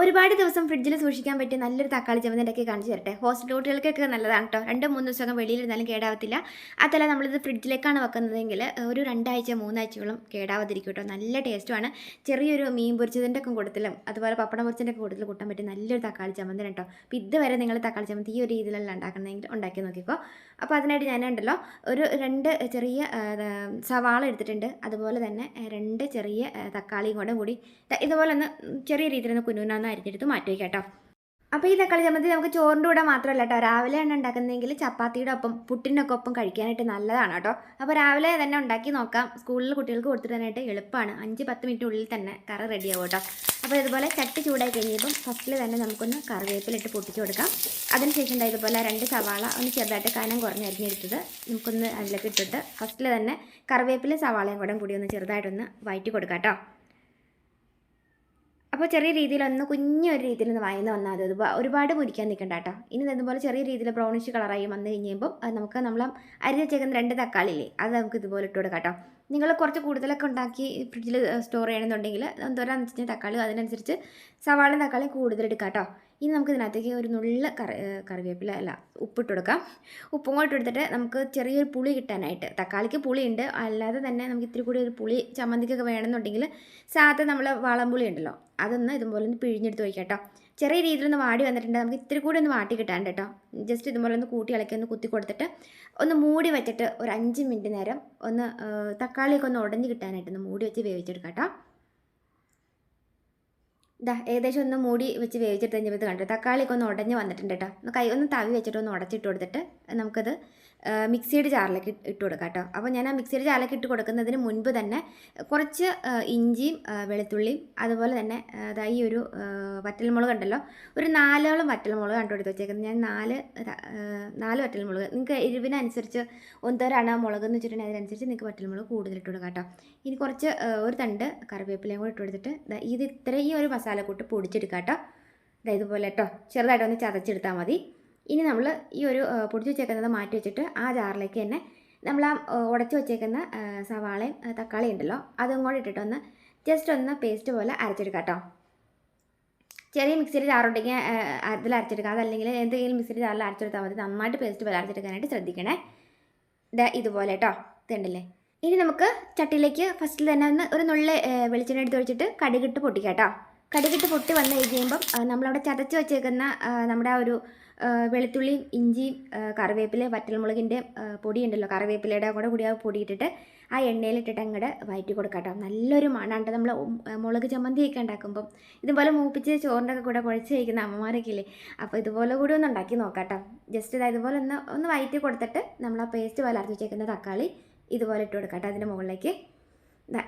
ഒരുപാട് ദിവസം ഫ്രിഡ്ജിൽ സൂക്ഷിക്കാൻ പറ്റിയ നല്ലൊരു തക്കാളി ചമ്മന്തിയൊക്കെ കാണിച്ചു തരട്ടെ. ഹോസ്റ്റൽ കുട്ടികൾക്കൊക്കെ നല്ലതാണ് കേട്ടോ. രണ്ട് മൂന്ന് ദിവസം വെളിയിലിരുന്നാലും കേടാവത്തില്ല. അതല്ല നമ്മളിത് ഫ്രിഡ്ജിലേക്കാണ് വെക്കുന്നതെങ്കിൽ ഒരു രണ്ടാഴ്ച മൂന്നാഴ്ചയോളം കേടാവാതിരിക്കും കേട്ടോ. നല്ല ടേസ്റ്റുമാണ്. ചെറിയൊരു മീൻ പൊരിച്ചതിന്റെ ഒക്കെ കൂട്ടത്തിലും അതുപോലെ പപ്പടം പൊരിച്ചതിന്റെ ഒക്കെ കൂട്ടത്തിൽ കൂട്ടാൻ പറ്റിയ നല്ലൊരു തക്കാളി ചമ്മന്തി കേട്ടോ. അപ്പോൾ ഇതുവരെ നിങ്ങൾ തക്കാളി ചമ്മന്തി ഈ ഒരു രീതിയിലല്ല ഉണ്ടാക്കണമെങ്കിൽ ഉണ്ടാക്കി നോക്കിക്കോ. അപ്പോൾ അതിനായിട്ട് ഞാനുണ്ടല്ലോ ഒരു രണ്ട് ചെറിയ സവാള എടുത്തിട്ടുണ്ട്. അതുപോലെ തന്നെ രണ്ട് ചെറിയ തക്കാളിയും കൂടെ കൂടി. ഇതുപോലെ ഒന്ന് ചെറിയ രീതിയിൽ ഒന്ന് കുനുകുനാന്ന് അരിഞ്ഞെടുത്ത് മാറ്റി വയ്ക്കാം കേട്ടോ അപ്പോൾ ഈ തക്കാളി ചമ്മന്തി നമുക്ക് ചോറിന്റെ കൂടെ മാത്രമല്ല കേട്ടോ. രാവിലെ തന്നെ ഉണ്ടാക്കുന്നതെങ്കിൽ ചപ്പാത്തിയുടെ ഒപ്പം പുട്ടിനൊക്കെ ഒപ്പം കഴിക്കാനായിട്ട് നല്ലതാണ് കേട്ടോ. അപ്പോൾ രാവിലെ തന്നെ ഉണ്ടാക്കി നോക്കാം. സ്കൂളിൽ കുട്ടികൾക്ക് കൊടുത്തിടാനായിട്ട് എളുപ്പമാണ്. അഞ്ച് പത്ത് മിനിറ്റിനുള്ളിൽ തന്നെ കറി റെഡിയാവും കേട്ടോ. അപ്പോൾ ഇതുപോലെ ചട്ടി ചൂടായി കഴിഞ്ഞപ്പം ഫസ്റ്റിൽ തന്നെ നമുക്കൊന്ന് കറിവേപ്പിലിട്ട് പൊട്ടിച്ച് കൊടുക്കാം. അതിനുശേഷം ദാ ഇതുപോലെ രണ്ട് സവാള ഒന്ന് ചെറുതായിട്ട് കനം കുറഞ്ഞ് അരിഞ്ഞെടുത്തത് നമുക്കൊന്ന് അതിലേക്ക് ഇട്ടിട്ട് ഫസ്റ്റിൽ തന്നെ കറിവേപ്പിലും സവാളയും കൂടെ കൂടി ഒന്ന് ചെറുതായിട്ടൊന്ന് വയറ്റി കൊടുക്കാം കേട്ടോ. അപ്പോൾ ചെറിയ രീതിയിൽ രീതിയിലൊന്ന് കുഞ്ഞൊരു രീതിയിൽ ഒന്ന് വായന വന്നാൽ മതി. ഒരുപാട് മുരിക്കാൻ നിൽക്കണ്ട കേട്ടോ. ഇനി ഇതുപോലെ ചെറിയ രീതിയിൽ ബ്രൗണിഷ് കളറായി വന്നു കഴിയുമ്പോൾ അത് നമുക്ക് നമ്മൾ അരി ചേർക്കുന്ന രണ്ട് തക്കാളി ഇല്ലേ അത് നമുക്ക് ഇതുപോലെ ഇട്ട് കൊടുക്കാം കേട്ടോ. നിങ്ങൾ കുറച്ച് കൂടുതലൊക്കെ ഉണ്ടാക്കി ഫ്രിഡ്ജിൽ സ്റ്റോർ ചെയ്യണമെന്നുണ്ടെങ്കിൽ എന്തോരാന്ന് വെച്ച് തക്കാളി അതിനനുസരിച്ച് സവാളയും തക്കാളി കൂടുതൽ എടുക്കാം കേട്ടോ. ഇനി നമുക്ക് ഇതിനകത്തേക്ക് ഒരു നുള്ള കറി കറിവേപ്പില അല്ല ഉപ്പിട്ട് കൊടുക്കാം. ഉപ്പും കൂടെ ഇട്ടെടുത്തിട്ട് നമുക്ക് ചെറിയൊരു പുളി കിട്ടാനായിട്ട് തക്കാളിക്ക് പുളിയുണ്ട് അല്ലാതെ തന്നെ നമുക്ക് ഇത്തിരി കൂടി ഒരു പുളി ചമ്മന്തിക്കൊക്കെ വേണമെന്നുണ്ടെങ്കിൽ സാധാരണ നമ്മൾ വളംപുളി ഉണ്ടല്ലോ അതൊന്ന് ഇതുപോലെ ഒന്ന് പിഴിഞ്ഞെടുത്ത് വയ്ക്കാം കേട്ടോ. ചെറിയ രീതിയിൽ ഒന്ന് വാടി വന്നിട്ടുണ്ട്. നമുക്ക് ഇത്തിരി കൂടി ഒന്ന് വാട്ടി കിട്ടാണ്ട് കേട്ടോ. ജസ്റ്റ് ഇതുപോലെ ഒന്ന് കൂട്ടി ഇളക്കി ഒന്ന് കുത്തി കൊടുത്തിട്ട് ഒന്ന് മൂടി വെച്ചിട്ട് ഒരു അഞ്ച് മിനിറ്റ് നേരം ഒന്ന് തക്കാളിയൊക്കെ ഒന്ന് ഉടഞ്ഞ് കിട്ടാനായിട്ട് ഒന്ന് മൂടി വെച്ച് വേവിച്ചെടുക്കാം കേട്ടോ. ഇതാ ഏകദേശം ഒന്ന് മൂടി വെച്ച് വേവിച്ചിട്ട് കഴിഞ്ഞപ്പോൾ കണ്ടു? തക്കാളിയൊക്കെ ഒന്ന് ഉടഞ്ഞ് വന്നിട്ടുണ്ട് കേട്ടോ. ഒന്ന് കൈ ഒന്ന് തവി വെച്ചിട്ട് ഒന്ന് ഉടച്ചിട്ട് കൊടുത്തിട്ട് നമുക്കത് മിക്സിയുടെ ജാറിലേക്ക് ഇട്ട് കൊടുക്കാം കേട്ടോ. അപ്പോൾ ഞാൻ ആ മിക്സിയുടെ ജാറിലേക്ക് ഇട്ട് കൊടുക്കുന്നതിന് മുൻപ് തന്നെ കുറച്ച് ഇഞ്ചിയും വെളുത്തുള്ളിയും അതുപോലെ തന്നെ ഈ ഒരു വറ്റൽമുളക് ഉണ്ടല്ലോ ഒരു നാലോളം വറ്റൽമുളക് കണ്ടുപിടിച്ച് വെച്ചേക്കുന്നത്. ഞാൻ നാല് നാല് വറ്റൽമുളക്. നിങ്ങൾക്ക് എരിവിനനുസരിച്ച് ഒന്നരാണ് മുളക് എന്ന് വെച്ചിട്ടുണ്ടെങ്കിൽ അതിനനുസരിച്ച് നിങ്ങൾക്ക് വറ്റൽമുളക് കൂടുതൽ ഇട്ട് കൊടുക്കാം കേട്ടോ. ഇനി കുറച്ച് ഒരു തണ്ട് കറിവേപ്പിലയും കൂടി ഇട്ട് കൊടുത്തിട്ട് ഇത് ഇത്രയും ഒരു മസാലക്കൂട്ട് പൊടിച്ചെടുക്കാം കേട്ടോ അതായത് ഇതുപോലെ കേട്ടോ ചെറുതായിട്ടൊന്ന് ചതച്ചെടുത്താൽ മതി. ഇനി നമ്മൾ ഈ ഒരു പൊടിച്ച് വെച്ചേക്കുന്നത് മാറ്റി വെച്ചിട്ട് ആ ജാറിലേക്ക് തന്നെ നമ്മൾ ആ ഉടച്ചു വെച്ചേക്കുന്ന സവാളയും തക്കാളി ഉണ്ടല്ലോ അതും കൂടി ഇട്ടിട്ടൊന്ന് ജസ്റ്റ് ഒന്ന് പേസ്റ്റ് പോലെ അരച്ചെടുക്കാം കേട്ടോ ചെറിയ മിക്സിയിൽ ജാറുണ്ടെങ്കിൽ അതിൽ അരച്ചെടുക്കുക അതല്ലെങ്കിൽ എന്തെങ്കിലും മിക്സിയിൽ ജാറിൽ അരച്ചെടുത്താൽ മതി. നന്നായിട്ട് പേസ്റ്റ് പോലെ അരച്ചെടുക്കാനായിട്ട് ശ്രദ്ധിക്കണേ. ഇതാ ഇതുപോലെ കേട്ടോ ഇതുണ്ടല്ലേ. ഇനി നമുക്ക് ചട്ടിയിലേക്ക് ഫസ്റ്റിൽ തന്നെ ഒന്ന് ഒരു നുള്ളി വെളിച്ചെണ്ണ എടുത്ത് വെച്ചിട്ട് കടുകിട്ട് പൊട്ടിക്കാം കേട്ടോ കടുകിട്ട് പൊട്ടി വന്നു കഴിയുമ്പം നമ്മളവിടെ ചതച്ച് വെച്ചേക്കുന്ന നമ്മുടെ ആ ഒരു വെളുത്തുള്ളിയും ഇഞ്ചിയും കറിവേപ്പില വറ്റൽമുളകിന്റെ പൊടിയുണ്ടല്ലോ കറിവേപ്പിലയുടെ കൂടെ കൂടി ആ പൊടി ഇട്ടിട്ട് ആ എണ്ണയിലിട്ടിട്ട് അങ്ങോട്ട് വയറ്റി കൊടുക്കാം കേട്ടോ നല്ലൊരു മണമുണ്ട് നമ്മൾ മുളക് ചമ്മന്തിയൊക്കെ ഉണ്ടാക്കുമ്പം ഇതുപോലെ മൂപ്പിച്ച് ചോറിന്റെ ഒക്കെ കൂടെ കുഴച്ച് കഴിക്കുന്ന അമ്മമാരൊക്കെ ഇല്ലേ? അപ്പോൾ ഇതുപോലെ കൂടി ഒന്ന് ഉണ്ടാക്കി നോക്കാം ജസ്റ്റ് ഇതാ ഇതുപോലെ ഒന്ന് ഒന്ന് വയറ്റി കൊടുത്തിട്ട് നമ്മൾ ആ പേസ്റ്റ് പോലെ അരച്ച് വെച്ചേക്കുന്ന തക്കാളി ഇതുപോലെ ഇട്ട് കൊടുക്കാം കേട്ടോ അതിന്റെ മുകളിലേക്ക്.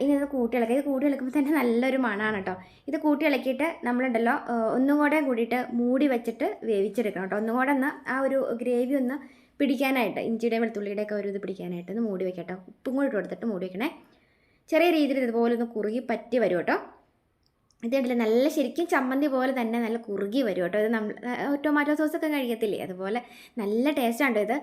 ഇനി ഇത് കൂട്ടി ഇളക്കുക ഇത് കൂട്ടി ഇളക്കുമ്പോൾ തന്നെ നല്ലൊരു മണമാണ് കേട്ടോ ഇത് കൂട്ടി ഇളക്കിയിട്ട് നമ്മളുണ്ടല്ലോ ഒന്നും കൂടെ കൂടിയിട്ട് മൂടി വെച്ചിട്ട് വേവിച്ചെടുക്കണം കേട്ടോ ഒന്നും കൂടെ ഒന്ന് ആ ഒരു ഗ്രേവി ഒന്ന് പിടിക്കാനായിട്ട് ഇഞ്ചിയുടെ വെളുത്തുള്ളിയുടെ ഒക്കെ ഒരു ഇത് പിടിക്കാനായിട്ട് ഒന്ന് മൂടി വെക്കാം കേട്ടോ ഉപ്പും കൂടി ഇട്ട് കൊടുത്തിട്ട് മൂടി വെക്കണേ. ചെറിയ രീതിയിൽ ഇതുപോലെ ഒന്ന് കുറുകി പറ്റി വരും കേട്ടോ ഇത് കണ്ടില്ലേ? നല്ല ശരിക്കും ചമ്മന്തി പോലെ തന്നെ നല്ല കുറുകി വരും കേട്ടോ. ഇത് നമ്മൾ ടൊമാറ്റോ സോസൊക്കെ കഴിക്കത്തില്ലേ? അതുപോലെ നല്ല ടേസ്റ്റാണ് ഇത്?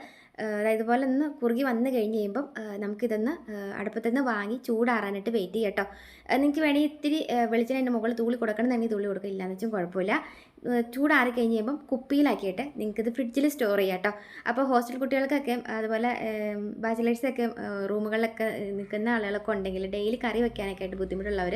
അതായത് ഇതുപോലെ ഒന്ന് കുറുകി വന്ന് കഴിഞ്ഞ് കഴിയുമ്പം നമുക്കിതൊന്ന് അടുപ്പത്തു നിന്ന് വാങ്ങി ചൂടാറാനായിട്ട് വെയിറ്റ് ചെയ്യാം കേട്ടോ. നിങ്ങൾക്ക് വേണമെങ്കിൽ ഇത്തിരി വെളിച്ചെണ്ണ അതിന്റെ മുകളിൽ തൂളി കൊടുക്കണമെന്നുണ്ടെങ്കിൽ തൂളി കൊടുക്കുക ഇല്ലാന്ന് വെച്ചും കുഴപ്പമില്ല. ചൂടാറി കഴിഞ്ഞ് കഴിയുമ്പം കുപ്പിയിലാക്കിയിട്ട് നിങ്ങൾക്കിത് ഫ്രിഡ്ജിൽ സ്റ്റോർ ചെയ്യാം കേട്ടോ. അപ്പോൾ ഹോസ്റ്റൽ കുട്ടികൾക്കൊക്കെ അതുപോലെ ബാച്ചിലേഴ്സൊക്കെ റൂമുകളിലൊക്കെ നിൽക്കുന്ന ആളുകളൊക്കെ ഉണ്ടെങ്കിൽ ഡെയിലി കറി വെക്കാനൊക്കെ ആയിട്ട് ബുദ്ധിമുട്ടുള്ളവർ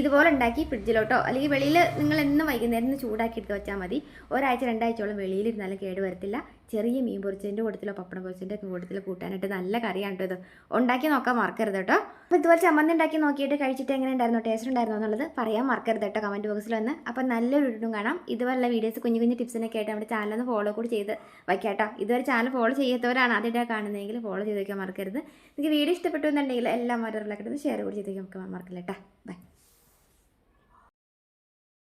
ഇതുപോലെ ഉണ്ടാക്കി ഫ്രിഡ്ജിലോട്ടോ അല്ലെങ്കിൽ വെളിയിൽ നിങ്ങൾ എന്നും വൈകുന്നേരം ചൂടാക്കി എടുത്ത് വെച്ചാൽ മതി. ഒരാഴ്ച രണ്ടാഴ്ചയോളം വെളിയിലിരുന്നാലും കേട് വരത്തില്ല ചെറിയ മീൻ പൊരിച്ചതിന്റെ കൂട്ടത്തിലോ പപ്പടം പൊരിച്ചതിന്റെ കൂട്ടത്തിലോ കൂട്ടാനായിട്ട് നല്ല കറിയാണ് കേട്ടോ ഇത്. ഉണ്ടാക്കി നോക്കാൻ മറക്കരുത് കേട്ടോ. അപ്പോൾ ഇതുപോലെ ചമ്മന്തി ഉണ്ടാക്കി നോക്കിയിട്ട് കഴിച്ചിട്ട് എങ്ങനെ ഉണ്ടായിരുന്നു ടേസ്റ്റ് ഉണ്ടായിരുന്നു എന്നുള്ളത് പറയാൻ മറക്കരുത് കേട്ടോ കമന്റ് ബോക്സിൽ വന്ന്. അപ്പോൾ നല്ലൊരു വീഡിയോ കാണാം. ഇതുപോലുള്ള വീഡിയോസ് കുഞ്ഞു കുഞ്ഞു ടിപ്സിനൊക്കെ ആയിട്ട് നമ്മുടെ ചാനലൊന്ന് ഫോളോ കൂടി ചെയ്ത് വയ്ക്കാം കേട്ടോ. ഇതുവരെ ചാനൽ ഫോളോ ചെയ്യാത്തവരാണ് ആദ്യമായിട്ട് കാണുന്നതെങ്കിൽ ഫോളോ ചെയ്ത് മറക്കരുത്. നിങ്ങൾക്ക് വീഡിയോ ഇഷ്ടപ്പെട്ടു എന്നുണ്ടെങ്കിൽ എല്ലാം മറ്റൊരു ഷെയർ കൂടി ചെയ്ത് വയ്ക്കാൻ മറക്കില്ല കേട്ടോ. ബൈ